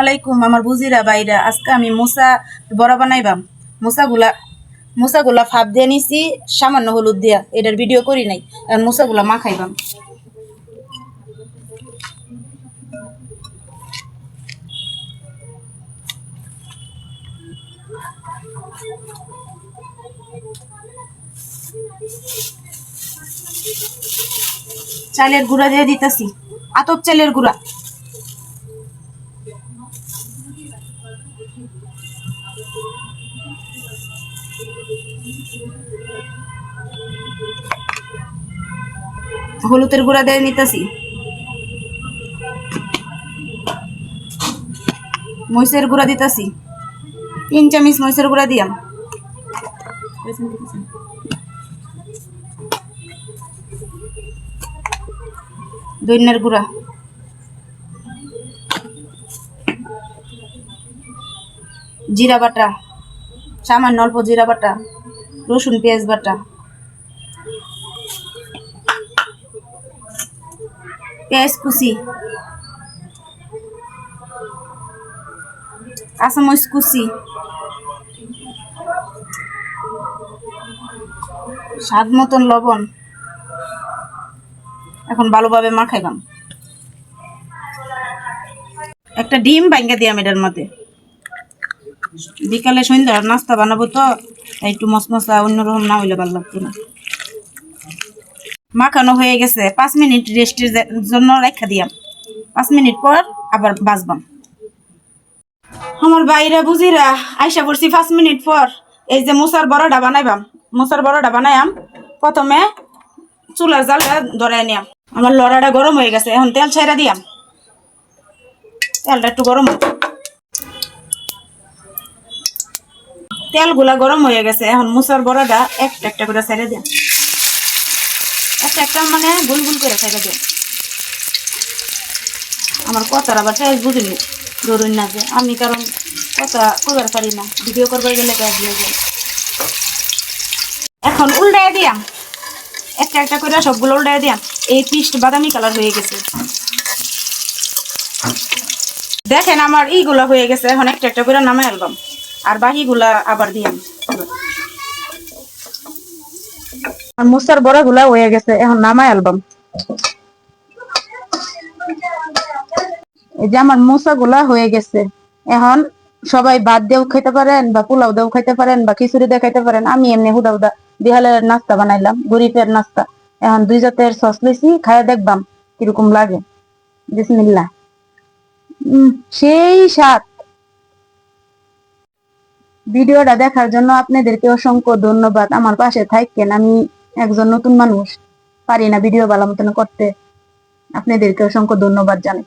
আলাইকুম, আমার বুজিরা বাইরা, আজকে আমি মোসা বড়া বানাইবাম। মোসাগুলা মোসাগুলা ফাপ দিয়ে নিছি, সামান্য হলুদ দিয়া, এটার ভিডিও করি নাই, আর মোসাগুলা মাখাইবাম। চালের গুঁড়া দিয়ে দিতেছি, আতপ চালের গুঁড়া। হলুদের গুঁড়া দিয়ে নিতেছি। মরিচের গুঁড়া দিতেছি। তিন চামচ মরিচের গুঁড়া দিয়াম। দইনের গুঁড়া। জিরা বাটা, সামান্য অল্প জিরা বাটা, রসুন, পেঁয়াজ বাটা। পেঁয়াজ কুচি। কাঁচামরিচ কুচি। স্বাদ মতন লবণ। এখন ভালোভাবে মাখাইলাম। একটা ডিম ভাঙ্গা দিয়াম এটার মধ্যে। বিকালে সন্ধ্যা নাস্তা বানাবো তো, একটু মশমশা অন্যরকম না হইলে ভালো লাগতো না। মাখানো হয়ে গেছে, পাঁচ মিনিট রেস্টের জন্য রাখা দিয়াম। পাঁচ মিনিট পর আবার বাজবাম। আমার বাইরা বুঝিরা, আইসা পড়ছি পাঁচ মিনিট পর। এই যে মোসার বড়টা বানাইবাম, মোসার বড়টা বানাইয়াম, প্রথমে চুলার জালটা ধরাই নিয়াম। আমার লড়াটা গরম হয়ে গেছে, এখন তেল ছাইরা দিয়াম। তেলটা একটু গরম হোক। তেলগুলা গরম হয়ে গেছে। এখন মুসার বড়াটা একটা একটা করে ছেড়ে দিয়াম একটা একটা মানে গুল গুল করে ছেড়ে দিয়াম আমার কথার আবার চাইজ বুঝিনি, ধরুন না যে আমি কারণ কথা কইবার পারি না ভিডিও করবার গেলে গায়ে দিয়ে যায় এখন উল্টায় দিয়াম। একটা একটা করে সবগুলো উল্টায় দিয়াম। এই পিস্ট বাদামি কালার হয়ে গেছে। দেখেন আমার ইগুলা হয়ে গেছে। এখন একটা একটা করে নামে অ্যালবাম আর বাকিগুলা আবার দিয়াম আর মুসার বড়া গুলা হয়ে গেছে, এখন নামায় অ্যালবাম। এই যে আমার মোসা গুলা হয়ে গেছে, এখন সবাই ভাত দিয়েও খেতে পারেন বা পোলাও দিয়েও খাইতে পারেন বা খিচুড়ি দিয়ে খাইতে পারেন। আমি এমনি হুদা হুদা বিহালের নাস্তা বানাইলাম গরিবের নাস্তা। এখন দুই জাতের সস লইছি, খাইয়া দেখবাম কীরকম লাগে। বিসমিল্লা সেই স্বাদ। ভিডিওটা দেখার জন্য আপনাদেরকে অসংখ্য ধন্যবাদ। আমার পাশে থাকেন আমি একজন নতুন মানুষ, পারি না ভিডিও ভালো মতন করতে। আপনাদেরকে অসংখ্য ধন্যবাদ জানাই।